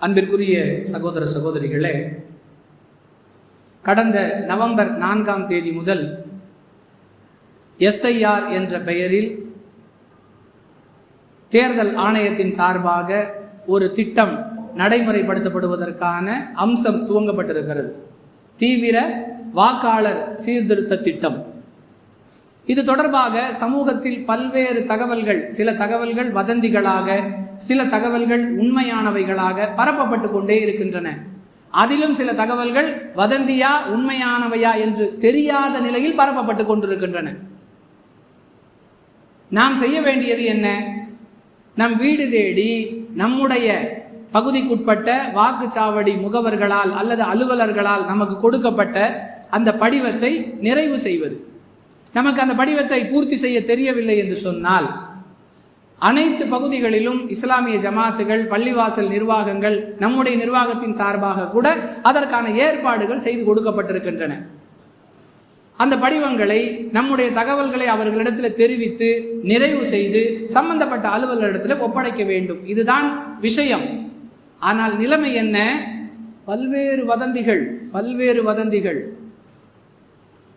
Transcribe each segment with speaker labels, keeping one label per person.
Speaker 1: அன்பிற்குரிய சகோதர சகோதரிகளே கடந்த நவம்பர் நான்காம் தேதி முதல் எஸ்ஐஆர் என்ற பெயரில் தேர்தல் ஆணையத்தின் சார்பாக ஒரு திட்டம் நடைமுறைப்படுத்தப்படுவதற்கான அம்சம் துவங்கப்பட்டிருக்கிறது. தீவிர வாக்காளர் சீர்திருத்த திட்டம். இது தொடர்பாக சமூகத்தில் பல்வேறு தகவல்கள் சில தகவல்கள் வதந்திகளாக சில தகவல்கள் உண்மையானவைகளாக பரப்பப்பட்டு கொண்டே இருக்கின்றன. அதிலும் சில தகவல்கள் வதந்தியா உண்மையானவையா என்று தெரியாத நிலையில் பரப்பப்பட்டு கொண்டிருக்கின்றன. நாம் செய்ய வேண்டியது என்ன? நம் வீடு தேடி நம்முடைய பகுதிக்குட்பட்ட வாக்குச்சாவடி முகவர்களால் அல்லது அலுவலர்களால் நமக்கு கொடுக்கப்பட்ட அந்த படிவத்தை நிறைவு செய்வது. நமக்கு அந்த படிவத்தை பூர்த்தி செய்ய தெரியவில்லை என்று சொன்னால் அனைத்து பகுதிகளிலும் இஸ்லாமிய ஜமாத்துகள் பள்ளிவாசல் நிர்வாகங்கள் நம்முடைய நிர்வாகத்தின் சார்பாக கூட அதற்கான ஏற்பாடுகள் செய்து கொடுக்கப்பட்டிருக்கின்றன. அந்த படிவங்களை நம்முடைய தகவல்களை அவர்களிடத்தில் தெரிவித்து நிறைவு செய்து சம்பந்தப்பட்ட அலுவலரிடத்தில் ஒப்படைக்க வேண்டும். இதுதான் விஷயம். ஆனால் நிலைமை என்ன? பல்வேறு வதந்திகள் பல்வேறு வதந்திகள்.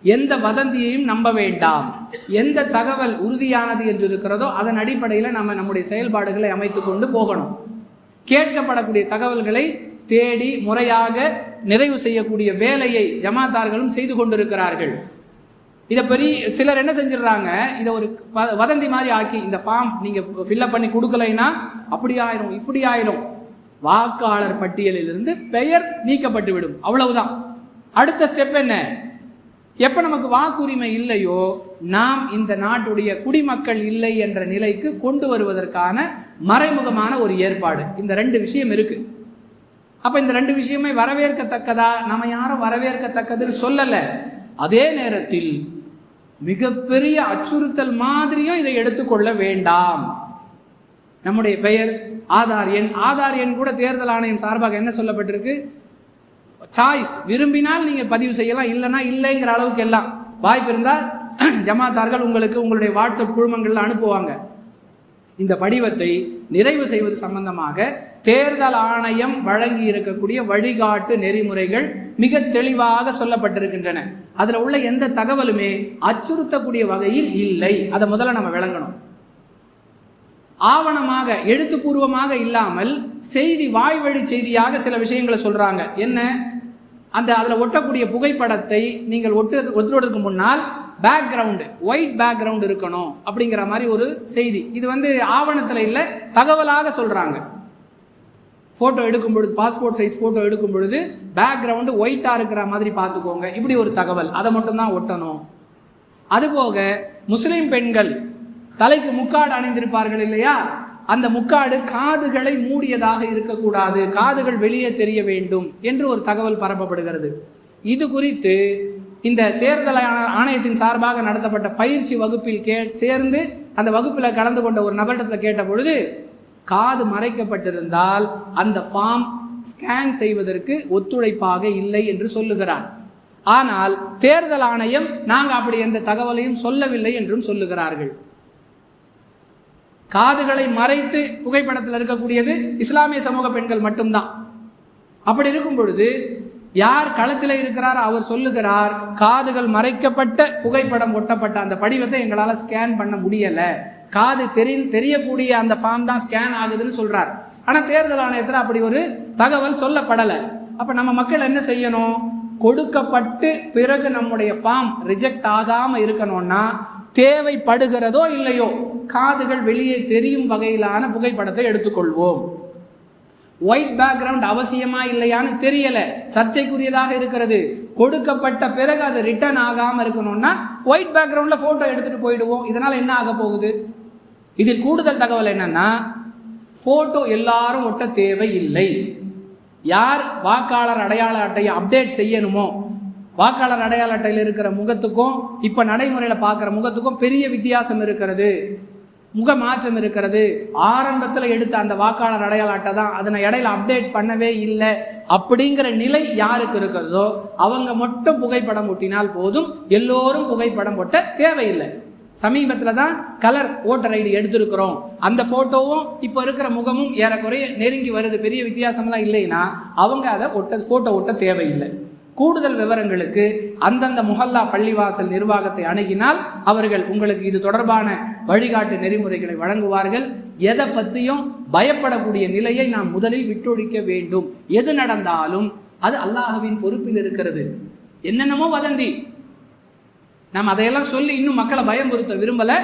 Speaker 1: எந்த வதந்தியையும் நம்ப வேண்டாம். எந்த தகவல் உறுதியானது என்று இருக்கிறதோ அதன் அடிப்படையில் நம்ம நம்முடைய செயல்பாடுகளை அமைத்து கொண்டு போகணும். கேட்கப்படக்கூடிய தகவல்களை தேடி முறையாக நிறைவு செய்யக்கூடிய வேலையை ஜமாத்தார்களும் செய்து கொண்டிருக்கிறார்கள். இதை பெரிய சிலர் என்ன செஞ்சிடுறாங்க? இதை ஒரு வதந்தி மாதிரி ஆக்கி இந்த ஃபார்ம் நீங்கள் ஃபில்லப் பண்ணி கொடுக்கலைன்னா அப்படி ஆயிரும் இப்படி ஆயிரும். வாக்காளர் பட்டியலிலிருந்து பெயர் நீக்கப்பட்டு விடும் அவ்வளவுதான். அடுத்த ஸ்டெப் என்ன? எப்போ நமக்கு வாக்குரிமை இல்லையோ நாம் இந்த நாட்டுடைய குடிமக்கள் இல்லை என்ற நிலைக்கு கொண்டு வருவதற்கான மறைமுகமான ஒரு ஏற்பாடு. இந்த ரெண்டு விஷயம் இருக்குது அப்போ இந்த ரெண்டு விஷயமே வரவேற்கத்தக்கதா? நம்ம யாரும் வரவேற்கத்தக்கதுன்னு சொல்லலை. அதே நேரத்தில் மிகப்பெரிய அச்சுறுத்தல் மாதிரியும் இதை எடுத்துக்கொள்ள வேண்டாம். நம்முடைய பெயர் ஆதார் எண் ஆதார் எண் கூட தேர்தல் ஆணையம் சார்பாக என்ன சொல்லப்பட்டிருக்கு? சாய்ஸ் விரும்பினால் நீங்கள் பதிவு செய்யலாம் இல்லைன்னா இல்லைங்கிற அளவுக்கு எல்லாம். வாய்ப்பு இருந்தால் ஜமாத்தார்கள் உங்களுக்கு உங்களுடைய வாட்ஸ்அப் குழுமங்களில் அனுப்புவாங்க. இந்த படிவத்தை நிறைவு செய்வது சம்பந்தமாக தேர்தல் ஆணையம் வழங்கி இருக்கக்கூடிய வழிகாட்டு நெறிமுறைகள் மிக தெளிவாக சொல்லப்பட்டிருக்கின்றன. அதில் உள்ள எந்த தகவலுமே அச்சுறுத்தக்கூடிய வகையில் இல்லை. அதை முதல்ல நம்ம விளங்கணும். ஆவணமாக எழுத்துப்பூர்வமாக இல்லாமல் செய்தி வாய்வழி செய்தியாக சில விஷயங்களை சொல்றாங்க. என்ன? அந்த அதில் ஒட்டக்கூடிய புகைப்படத்தை நீங்கள் ஒட்டு ஒட்டுவதற்கு முன்னால் பேக்ரவுண்டு ஒயிட் பேக்ரவுண்ட் இருக்கணும் அப்படிங்கிற மாதிரி ஒரு செய்தி. இது வந்து ஆவணத்தில் இல்லை தகவலாக சொல்கிறாங்க ஃபோட்டோ எடுக்கும் பொழுது பாஸ்போர்ட் சைஸ் ஃபோட்டோ எடுக்கும் பொழுது பேக்ரவுண்டு ஒயிட்டாக இருக்கிற மாதிரி பார்த்துக்கோங்க. இப்படி ஒரு தகவல். அதை மட்டும்தான் ஒட்டணும். அதுபோக முஸ்லீம் பெண்கள் தலைக்கு முக்காடு அணிந்திருப்பார்கள் இல்லையா? அந்த முக்காடு காதுகளை மூடியதாக இருக்கக்கூடாது. காதுகள் வெளியே தெரிய வேண்டும் என்று ஒரு தகவல் பரப்பப்படுகிறது. இது குறித்து இந்த தேர்தல் ஆண- ஆணையத்தின் சார்பாக நடத்தப்பட்ட பயிற்சி வகுப்பில் கே சேர்ந்து அந்த வகுப்பில் கலந்து கொண்ட ஒரு நபரிடத்தில் கேட்ட பொழுது காது மறைக்கப்பட்டிருந்தால் அந்த ஃபார்ம் ஸ்கேன் செய்வதற்கு ஒத்துழைப்பாக இல்லை என்று சொல்லுகிறார். ஆனால் தேர்தல் ஆணையம் நாங்கள் அப்படி எந்த தகவலையும் சொல்லவில்லை என்றும் சொல்லுகிறார்கள். காதுகளை மறைத்து புகைப்படத்தில் இருக்கக்கூடியது இஸ்லாமிய சமூக பெண்கள் மட்டும்தான். அப்படி இருக்கும் பொழுது யார் களத்தில் இருக்கிறார் அவர் சொல்லுகிறார் காதுகள் மறைக்கப்பட்ட புகைப்படம் ஒட்டப்பட்ட அந்த படிவத்தை எங்களால் ஸ்கேன் பண்ண முடியல. காது தெரி தெரியக்கூடிய அந்த ஃபார்ம் தான் ஸ்கேன் ஆகுதுன்னு சொல்கிறார் ஆனால் தேர்தல் ஆணையத்தில் அப்படி ஒரு தகவல் சொல்லப்படலை. அப்போ நம்ம மக்கள் என்ன செய்யணும்? கொடுக்கப்பட்டு பிறகு நம்முடைய ஃபார்ம் ரிஜெக்ட் ஆகாமல் இருக்கணும்னா தேவைப்படுகிறதோ இல்லையோ காதுகள் வெளியே தெரியும் வகையிலான புகைப்படத்தை எடுத்துக்கொள்வோம். ஒயிட் பேக்ரவுண்ட் அவசியமா இல்லையான்னு தெரியல. சர்ச்சைக்குரியதாக இருக்கிறது. கொடுக்கப்பட்ட பிறகு அது ரிட்டர்ன் ஆகாமல் இருக்கணும்னா ஒயிட் பேக்ரவுண்டில் ஃபோட்டோ எடுத்துகிட்டு போயிடுவோம். இதனால் என்ன ஆக போகுது? இதில் கூடுதல் தகவல் என்னன்னா ஃபோட்டோ எல்லாரும் ஒட்ட தேவையில்லை. யார் வாக்காளர் அடையாள அட்டையை அப்டேட் செய்யணுமோ வாக்காளர் அடையாள அட்டையில் இருக்கிற முகத்துக்கும் இப்போ நடைமுறையில் பார்க்குற முகத்துக்கும் பெரிய வித்தியாசம் இருக்கிறது. முக மாற்றம் இருக்கிறது. ஆரம்பத்தில் எடுத்த அந்த வாக்காளர் அடையாள அட்டை தான். அதனை இடையில அப்டேட் பண்ணவே இல்லை. அப்படிங்கிற நிலை யாருக்கு இருக்கிறதோ அவங்க மட்டும் புகைப்படம் ஒட்டினால் போதும். எல்லோரும் புகைப்படம் ஒட்ட தேவையில்லை. சமீபத்தில் தான் கலர் ஓட்டர் ஐடி எடுத்திருக்கிறோம். அந்த ஃபோட்டோவும் இப்போ இருக்கிற முகமும் ஏறக்குறைய நெருங்கி வருது. பெரிய வித்தியாசம்லாம் இல்லைன்னா அவங்க அதை ஒட்ட ஃபோட்டோ ஒட்ட தேவையில்லை. கூடுதல் விவரங்களுக்கு அந்தந்த முஹல்லா பள்ளிவாசல் நிர்வாகத்தை அணுகினால் அவர்கள் உங்களுக்கு இது தொடர்பான வழிகாட்டு நெறிமுறைகளை வழங்குவார்கள். எதை பற்றியும் பயப்படக்கூடிய நிலையை நாம் முதலில் விட்டொழிக்க வேண்டும். எது நடந்தாலும் அது அல்லாஹவின் பொறுப்பில் இருக்கிறது. என்னென்னமோ வதந்தி. நாம் அதையெல்லாம் சொல்லி இன்னும் மக்களை பயமுறுத்த விரும்பலை.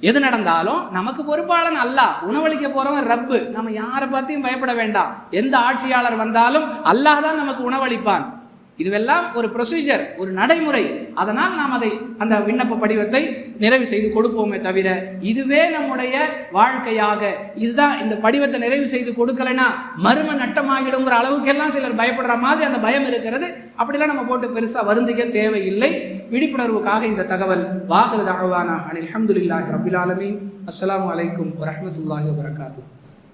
Speaker 1: எது நடந்தாலும் நமக்கு பொறுப்பாளன் அல்லாஹ். உணவளிக்க போறவன் ரப்பு. நம்ம யாரை பத்தியும் பயப்பட வேண்டாம். எந்த ஆட்சியாளர் வந்தாலும் அல்லாஹ் தான் நமக்கு உணவளிப்பான். இதுவெல்லாம் ஒரு ப்ரொசீஜர் ஒரு நடைமுறை. அதனால் நாம் அதை அந்த விண்ணப்ப படிவத்தை நிறைவு செய்து கொடுப்போமே தவிர இதுவே நம்முடைய வாழ்க்கையாக. இதுதான் இந்த படிவத்தை நிறைவு செய்து கொடுக்கலைன்னா மர்ம நட்டமாகிடுங்கிற அளவுக்கெல்லாம் சிலர் பயப்படுற மாதிரி அந்த பயம் இருக்கிறது. அப்படிலாம் நம்ம போட்டு பெருசாக வருந்திக்க தேவையில்லை. விழிப்புணர்வுக்காக இந்த தகவல். வாகிறது அழுவானா அனில் அஹமதுல்லாஹி ரபில் ஆலமீன். அஸ்ஸலாமு அலைக்கும் வரஹ்மத்துல்லாஹி வபரகாத்துஹு